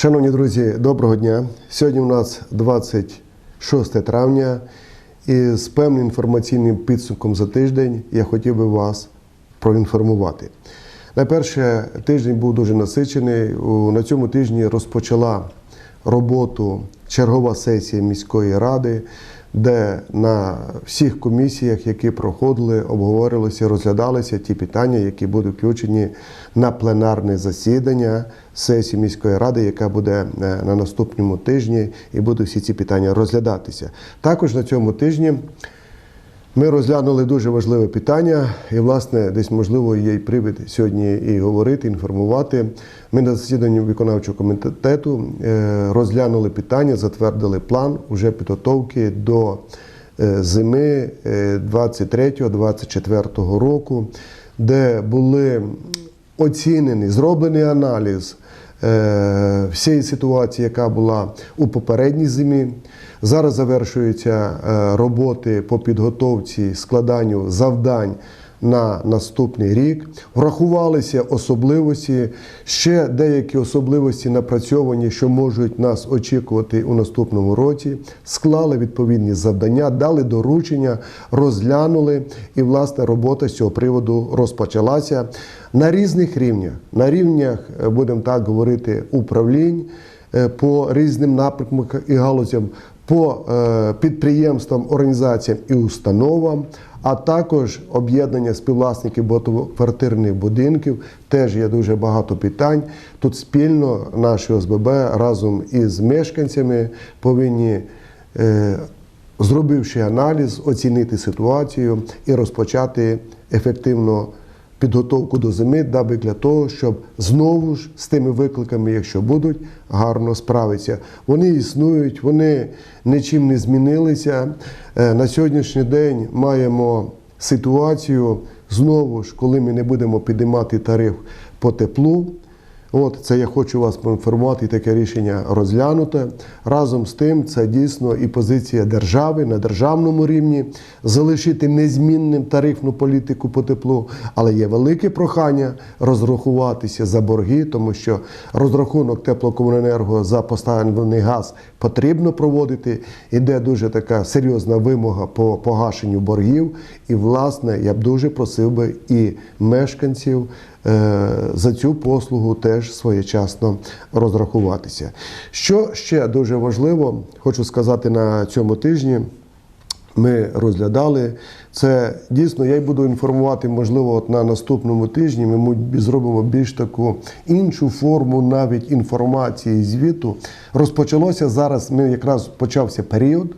Шановні друзі, доброго дня. Сьогодні у нас 26 травня, і з певним інформаційним підсумком за тиждень я хотів би вас проінформувати. Найперше, тиждень був дуже насичений. На цьому тижні розпочала роботу чергова сесія міської ради, де на всіх комісіях, які проходили, обговорилися, розглядалися ті питання, які будуть включені на пленарне засідання сесії міської ради, яка буде е, на наступному тижні, і будуть всі ці питання розглядатися. Також на цьому тижні. Ми розглянули дуже важливе питання, і, власне, десь можливо є і привід сьогодні і говорити, інформувати. Ми на засіданні виконавчого комітету е, розглянули питання, затвердили план уже підготовки до е, зими 23-24 року, де були оцінені, зроблений аналіз е, всієї ситуації, яка була у попередній зимі. Зараз завершуються е, роботи по підготовці, складанню завдань на наступний рік. Врахувалися особливості, ще деякі особливості напрацьовані, що можуть нас очікувати у наступному році. Склали відповідні завдання, дали доручення, розглянули, і власне робота з цього приводу розпочалася на різних рівнях. На рівнях, е, будемо так говорити, управлінь е, по різним напрямкам і галузям, по е, підприємствам, організаціям і установам, а також об'єднання співвласників багатоквартирних будинків. Теж є дуже багато питань. Тут спільно наші ОСББ разом із мешканцями повинні. е, Зробивши аналіз, оцінити ситуацію і розпочати ефективно підготовку до зими, даби для того, щоб знову ж з тими викликами, якщо будуть, гарно справитися. Вони існують, вони нічим не змінилися. Е, На сьогоднішній день маємо ситуацію знову ж, коли ми не будемо підіймати тариф по теплу. От це я хочу вас поінформувати, і таке рішення розглянуте. Разом з тим, це дійсно і позиція держави на державному рівні залишити незмінним тарифну політику по теплу, але є велике прохання розрахуватися за борги, тому що розрахунок теплокомуненерго за поставлений газ потрібно проводити. Іде дуже така серйозна вимога по погашенню боргів. І, власне, я б дуже просив би і мешканців за цю послугу теж своєчасно розрахуватися. Що ще дуже важливо, хочу сказати на цьому тижні. Ми розглядали це дійсно. Я й буду інформувати, можливо, от на наступному тижні. Ми зробимо більш таку іншу форму навіть інформації звіту. Розпочалося зараз. Ми якраз почався період е,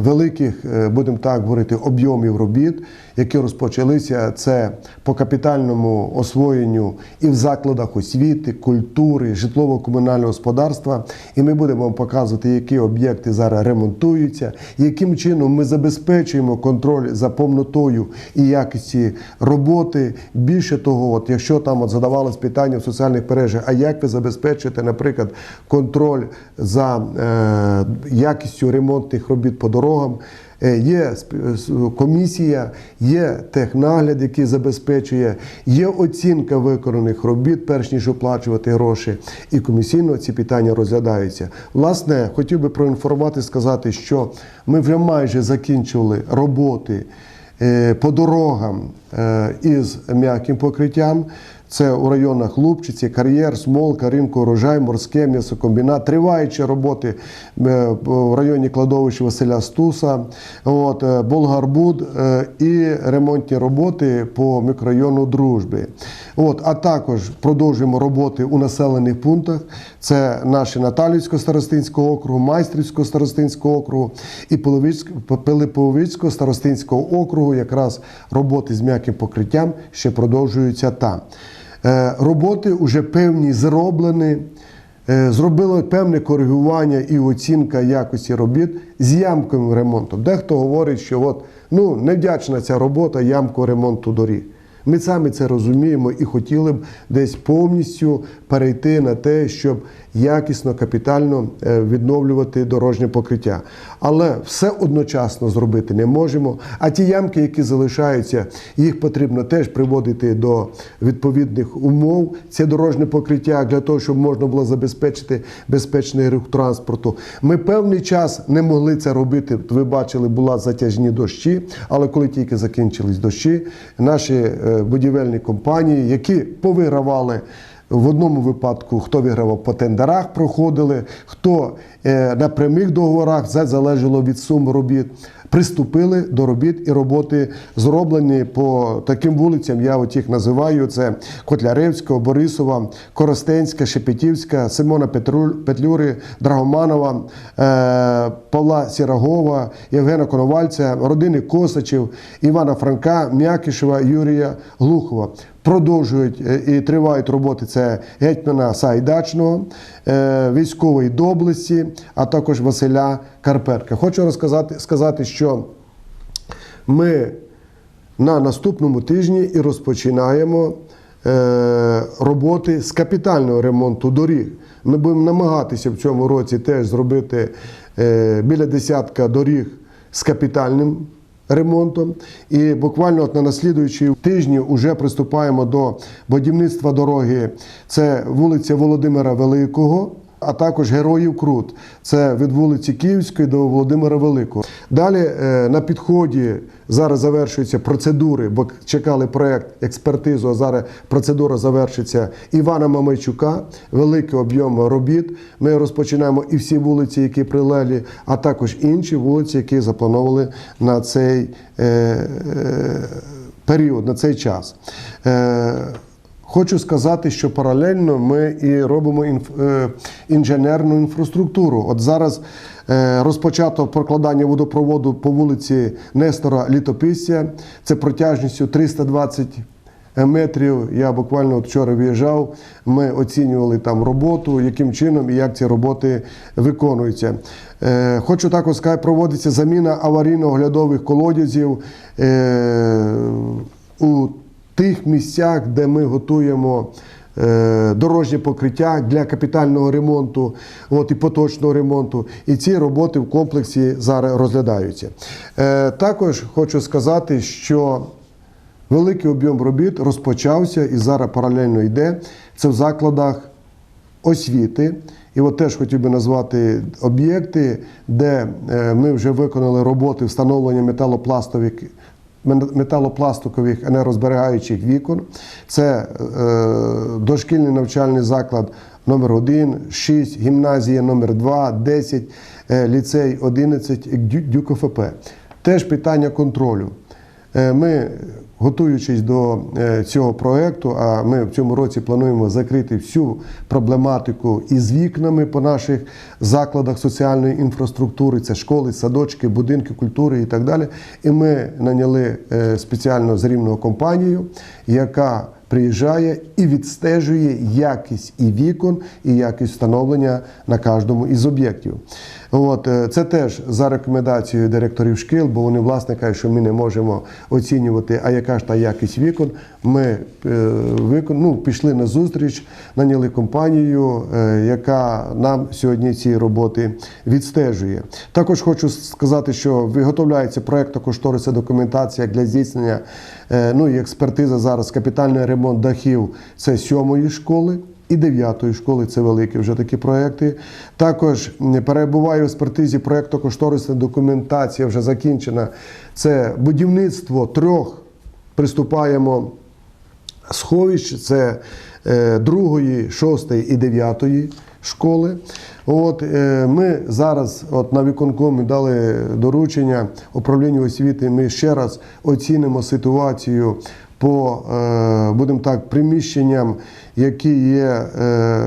великих, е, будемо так говорити, об'ємів робіт, які розпочалися. Це по капітальному освоєнню і в закладах освіти, культури, житлово-комунального господарства. І ми будемо вам показувати, які об'єкти зараз ремонтуються, яким чином ми забезпечуємо контроль за повнотою і якості роботи. Більше того, от якщо там от задавалось питання в соціальних мережах, а як ви забезпечуєте, наприклад, контроль за е, якістю ремонтних робіт по дорогам? Е, Є комісія, є технагляд, який забезпечує, є оцінка виконаних робіт, перш ніж оплачувати гроші, і комісійно ці питання розглядаються. Власне, хотів би проінформувати, сказати, що ми вже майже закінчили роботи е, по дорогам е, із м'яким покриттям. Це у районах Лупчиці, Кар'єр, Смолка, Ринку, Урожай, Морське, м'ясокомбінат. Триваючі роботи е, в районі кладовища Василя Стуса, от, е, Болгарбуд е, і ремонтні роботи по мікрорайону Дружби. От, а також продовжуємо роботи у населених пунктах. Це наші Наталівського старостинського округу, Майстрівського старостинського округу і Пилиповицького старостинського округу. Якраз роботи з м'яким покриттям ще продовжуються там. Е, Роботи вже певні зроблені. Е, Зробили певне коригування і оцінка якості робіт з ямковим ремонтом. Дехто говорить, що от, ну, невдячна ця робота ямку ремонту доріг. Ми самі це розуміємо і хотіли б десь повністю перейти на те, щоб якісно, капітально е, відновлювати дорожнє покриття. Але все одночасно зробити не можемо. А ті ямки, які залишаються, їх потрібно теж приводити до відповідних умов. Це дорожнє покриття для того, щоб можна було забезпечити безпечний рух транспорту. Ми певний час не могли це робити. Ви бачили, була затяжні дощі, але коли тільки закінчились дощі, наші е, будівельні компанії, які повигравали. В одному випадку хто вигравав по тендерах, проходили, хто е, на прямих договорах, це залежало від сум робіт. Приступили до робіт і роботи зроблені по таким вулицям. Я от їх називаю: це Котляревського, Борисова, Коростенська, Шепетівська, Симона Петлюри, Драгоманова, е, Павла Сірагова, Євгена Коновальця, родини Косачів, Івана Франка, М'якішева, Юрія Глухова. Продовжують е, і тривають роботи це гетьмана Сайдачного, е, військової доблесті, а також Василя Карпетка. Хочу розказати сказати, що ми на наступному тижні і розпочинаємо е, роботи з капітального ремонту доріг. Ми будемо намагатися в цьому році теж зробити біля десятка доріг з капітальним ремонтом. І буквально от на наслідуючі тижні вже приступаємо до будівництва дороги. Це вулиця Володимира Великого. А також Героїв Крут. Це від вулиці Київської до Володимира Великого. Далі е, на підході зараз завершуються процедури, бо чекали проект експертизу. А зараз процедура завершиться Івана Мамайчука, великий об'єм робіт. Ми розпочинаємо і всі вулиці, які прилеглі, а також інші вулиці, які заплановали на цей е, е, період, на цей час. Хочу сказати, що паралельно ми і робимо інф- е, інженерну інфраструктуру. От зараз е, розпочато прокладання водопроводу по вулиці Нестора Літописця. Це протяжністю 320 метрів. Я буквально от вчора виїжджав. Ми оцінювали там роботу, яким чином і як ці роботи виконуються. Е, Хочу також сказати, проводиться заміна аварійно-оглядових колодязів. у тих місцях, де ми готуємо е, дорожнє покриття для капітального ремонту, от і поточного ремонту. І ці роботи в комплексі зараз розглядаються. Е, також хочу сказати, що великий об'єм робіт розпочався і зараз паралельно йде. Це в закладах освіти. І от теж хотів би назвати об'єкти, де е, ми вже виконали роботи встановлення металопластових металопластикових енергозберігаючих вікон. Це е, дошкільний навчальний заклад номер 1 6, гімназія номер 2 10, е, ліцей 11, ДЮКФП. Теж питання контролю. Е, Ми, готуючись до е, цього проекту, а ми в цьому році плануємо закрити всю проблематику із вікнами по наших закладах соціальної інфраструктури, це школи, садочки, будинки культури і так далі. І ми наняли е, спеціально зрівну компанію, яка приїжджає і відстежує якість і вікон, і якість встановлення на кожному із об'єктів. От е, це теж за рекомендацією директорів шкіл, бо вони власне кажуть, що ми не можемо оцінювати, а яка ж та якість вікон. Ми е, викон, ну, пішли на зустріч, наняли компанію, е, яка нам сьогодні ці роботи відстежує. Також хочу сказати, що виготовляється проєктно-кошторисна документація для здійснення ну і експертиза зараз капітальний ремонт дахів це сьомої школи. І дев'ятої школи це великі вже такі проекти. Також перебуває в експертизі проєктно-кошторисна документація вже закінчена. Це будівництво трьох. Приступаємо сховищ це е, другої, шостої і дев'ятої школи. От, е, ми зараз от, на виконкомі дали доручення управлінню освіти. Ми ще раз оцінимо ситуацію по, е, будемо так, приміщенням, які є е,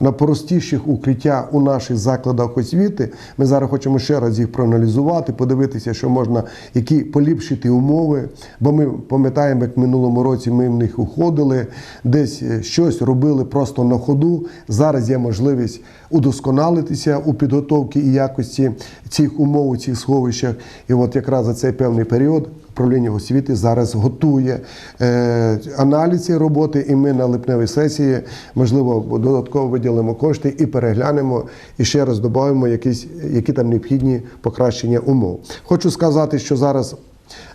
на простіших укриття у наших закладах освіти. Ми зараз хочемо ще раз їх проаналізувати, подивитися, що можна, які поліпшити умови. Бо ми пам'ятаємо, як в минулому році ми в них уходили, десь е, щось робили просто на ходу. Зараз є можливість удосконалитися у підготовці і якості цих умов у цих сховищах. І от якраз за цей певний період управління освіти зараз готує. е, аналіз цієї роботи, і ми на липневій сесії, можливо, додатково виділимо кошти і переглянемо і ще раз додамо якісь, які там необхідні покращення умов. Хочу сказати, що зараз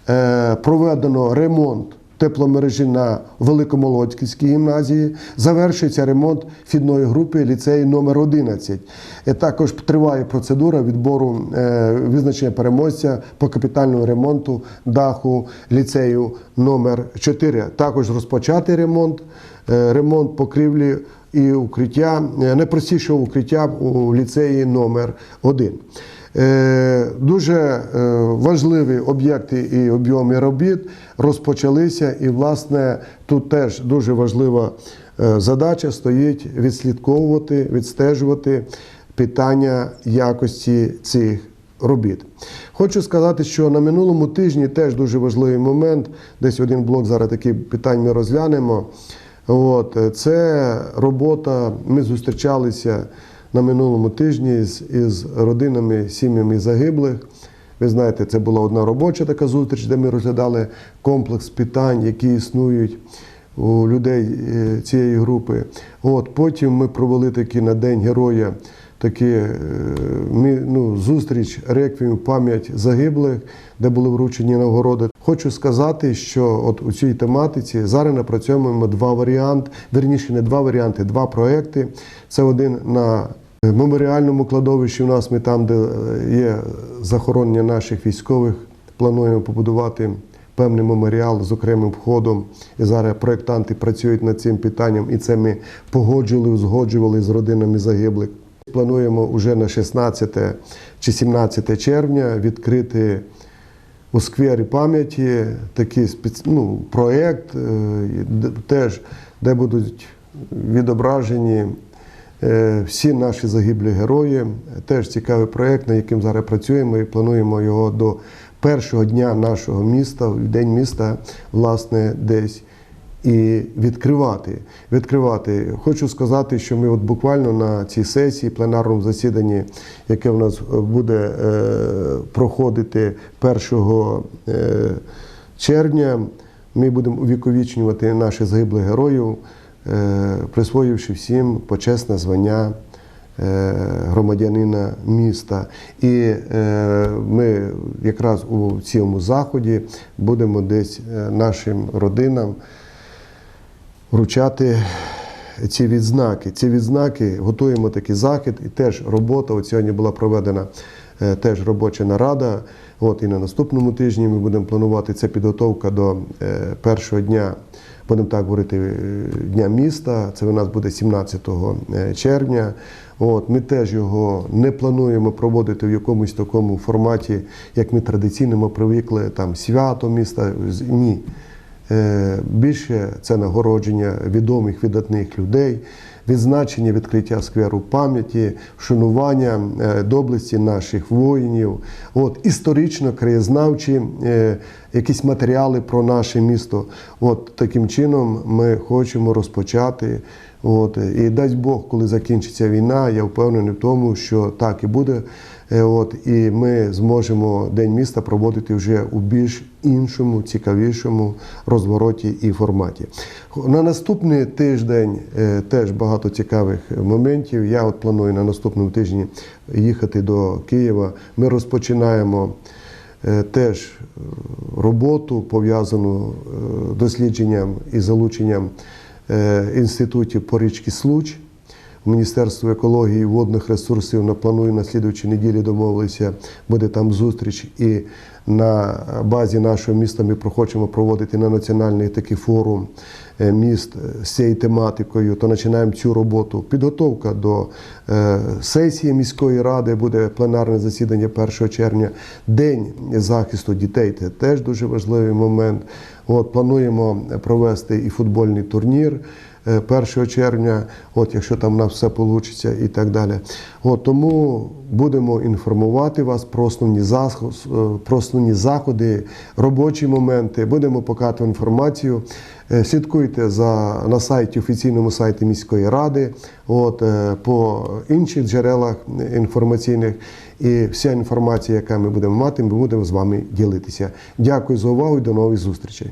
е, проведено ремонт. Тепломережі на Великомолодській гімназії. Завершується ремонт фідної групи ліцею номер 11 також триває процедура відбору е, визначення переможця по капітальному ремонту даху ліцею номер 4 Також розпочатий ремонт, е, ремонт покрівлі і укриття, е, найпростішого укриття у ліцеї номер 1 Е, Дуже е, важливі об'єкти і об'єми робіт розпочалися, і, власне, тут теж дуже важлива е, задача стоїть відслідковувати, відстежувати питання якості цих робіт. Хочу сказати, що на минулому тижні теж дуже важливий момент. Десь один блок зараз такі питань ми розглянемо. От, е, це робота. Ми зустрічалися на минулому тижні з із родинами, сім'ями загиблих. Ви знаєте, це була одна робоча така зустріч, де ми розглядали комплекс питань, які існують у людей е, цієї групи. От потім ми провели такі на День Героя такі е, ну, зустріч реквієм пам'ять загиблих, де були вручені нагороди. Хочу сказати, що от у цій тематиці зараз напрацьовуємо два варіанти, верніше не два варіанти, два проекти. Це один на меморіальному кладовищі. У нас ми там, де є захоронення наших військових, плануємо побудувати. Певний меморіал з окремим входом, і зараз проєктанти працюють над цим питанням, і це ми погоджували, узгоджували з родинами загиблих. Плануємо вже на 16 чи 17 червня відкрити у сквері пам'яті такий спец... ну, проєкт, е, теж, де будуть відображені е, всі наші загиблі герої. Теж цікавий проєкт, над яким зараз працюємо і плануємо його до першого дня нашого міста, в день міста, власне, десь і відкривати. відкривати. Хочу сказати, що ми от буквально на цій сесії, пленарному засіданні, яке в нас буде е, проходити 1 е, червня, ми будемо увіковічнювати наших загиблих героїв, е, присвоївши всім почесне звання. е, Громадянина міста, і е, ми якраз у цьому заході будемо десь е, нашим родинам вручати ці відзнаки. Ці відзнаки готуємо такий захід, і теж робота. От сьогодні була проведена е, теж робоча нарада. От і на наступному тижні ми будемо планувати це підготовка до е, першого дня. Будемо так говорити е, дня міста. Це у нас буде 17 е, червня. От ми теж його не плануємо проводити в якомусь такому форматі, як ми традиційно ми привикли там свято міста. Ні. Е, Більше це нагородження відомих видатних людей, відзначення відкриття скверу пам'яті, вшанування е, доблесті наших воїнів, от історично краєзнавчі е, якісь матеріали про наше місто. От таким чином ми хочемо розпочати. От і дасть Бог, коли закінчиться війна, я впевнений в тому, що так і буде. Е, От і ми зможемо День міста проводити вже у більш іншому, цікавішому розвороті і форматі. На наступний тиждень е, теж багато цікавих моментів. Я от планую на наступному тижні їхати до Києва. Ми розпочинаємо е, теж роботу пов'язану дослідженням і залученням інститутів по річці Случ. Міністерство екології і водних ресурсів на планує на слідуючій неділі домовилися, буде там зустріч. І на базі нашого міста ми хочемо проводити на національний такий форум е, міст з цією тематикою. То починаємо цю роботу. Підготовка до е, сесії міської ради буде пленарне засідання 1 червня. День захисту дітей це теж дуже важливий момент. От плануємо провести і футбольний турнір. Е, 1 червня, от якщо там у нас все вийде і так далі. От, тому будемо інформувати вас про основні, заход, про основні заходи, робочі моменти, будемо показувати інформацію. Е, Слідкуйте за, на сайті, офіційному сайті міської ради, от, е, по інших джерелах інформаційних. І вся інформація, яка ми будемо мати, ми будемо з вами ділитися. Дякую за увагу і до нових зустрічей.